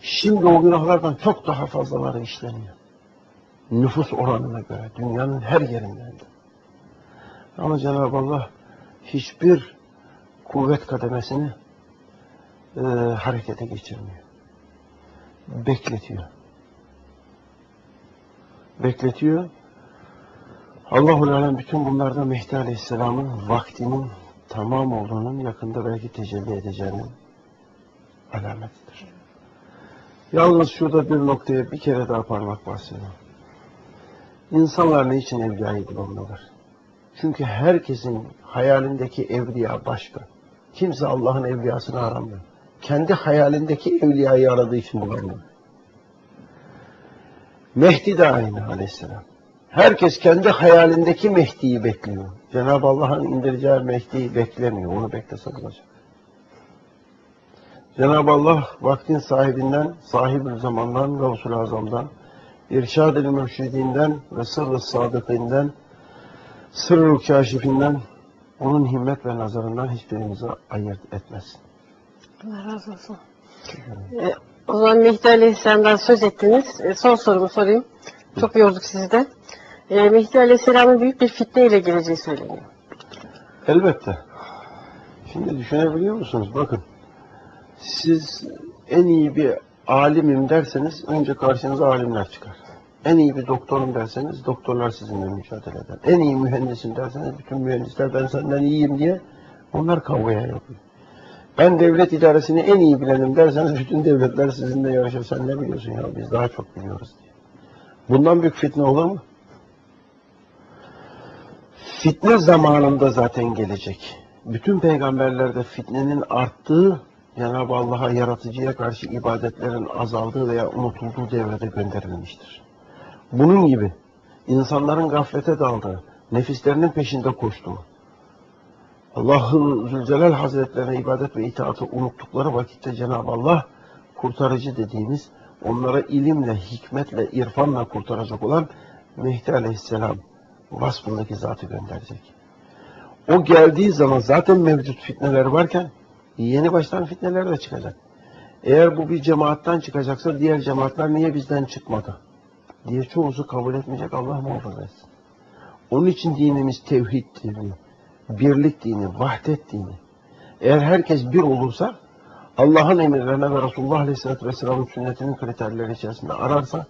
Şimdi o günahlardan çok daha fazlaları işleniyor. Nüfus oranına göre dünyanın her yerinden. de. Ama Cenab-ı Allah hiçbir kuvvet kademesini e, harekete geçirmiyor. Bekletiyor. Bekletiyor. Allahu Alem bütün bunlarda Mehdi Aleyhisselam'ın vaktinin tamam olduğunun yakında belki tecelli edeceğinin alametidir. Yalnız şurada bir noktaya bir kere daha parmak basıyorum. İnsanlar ne için evliyayı bulamıyorlar? Çünkü herkesin hayalindeki evliya başka. Kimse Allah'ın evliyasını aramıyor. Kendi hayalindeki evliyayı aradığı için bulamıyor. Mehdi de aynı aleyhisselam. Herkes kendi hayalindeki Mehdi'yi bekliyor. Cenab-ı Allah'ın indireceği Mehdi'yi beklemiyor. Onu beklese bulacak. Cenab-ı Allah vaktin sahibinden, sahib zamandan, Gavsul Azam'dan, İrşad-ı Mürşidinden ve Sırrı Sadık'inden, Sırrı Kaşifinden, onun himmet ve nazarından hiçbirimizi ayırt etmesin. Allah razı olsun. Ee, o zaman Mehdi Aleyhisselam'dan söz ettiniz. Ee, son sorumu sorayım. Çok yorduk sizi de. Ee, Mehdi Aleyhisselam'ın büyük bir fitne ile geleceği söyleniyor. Elbette. Şimdi düşünebiliyor musunuz? Bakın, siz en iyi bir alimim derseniz önce karşınıza alimler çıkar. En iyi bir doktorum derseniz doktorlar sizinle mücadele eder. En iyi mühendisim derseniz bütün mühendisler ben senden iyiyim diye onlar kavgaya yapıyor. Ben devlet idaresini en iyi bilenim derseniz bütün devletler sizinle yarışır. Sen ne biliyorsun ya biz daha çok biliyoruz diye. Bundan büyük fitne olur mu? Fitne zamanında zaten gelecek. Bütün peygamberlerde fitnenin arttığı, Cenab-ı Allah'a yaratıcıya karşı ibadetlerin azaldığı veya unutulduğu devrede gönderilmiştir. Bunun gibi insanların gaflete daldığı, nefislerinin peşinde koştuğu, Allah'ın Zülcelal Hazretlerine ibadet ve itaatı unuttukları vakitte Cenab-ı Allah kurtarıcı dediğimiz, onlara ilimle, hikmetle, irfanla kurtaracak olan Mehdi Aleyhisselam vasfındaki zatı gönderecek. O geldiği zaman zaten mevcut fitneler varken yeni baştan fitneler de çıkacak. Eğer bu bir cemaattan çıkacaksa diğer cemaatler niye bizden çıkmadı? diye çoğusu kabul etmeyecek Allah muhafaza etsin. Onun için dinimiz tevhid dini, birlik dini, vahdet dini. Eğer herkes bir olursa Allah'ın emirlerine ve Resulullah Aleyhisselatü Vesselam'ın sünnetinin kriterleri içerisinde ararsa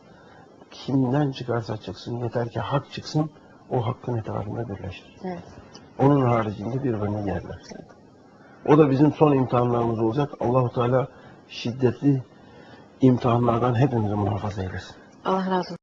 kimden çıkarsa çıksın yeter ki hak çıksın o hakkın etrafında birleşir. Evet. Onun haricinde birbirini yerler. O da bizim son imtihanlarımız olacak. Allahu Teala şiddetli imtihanlardan hepimizi muhafaza eylesin. Allah razı olsun.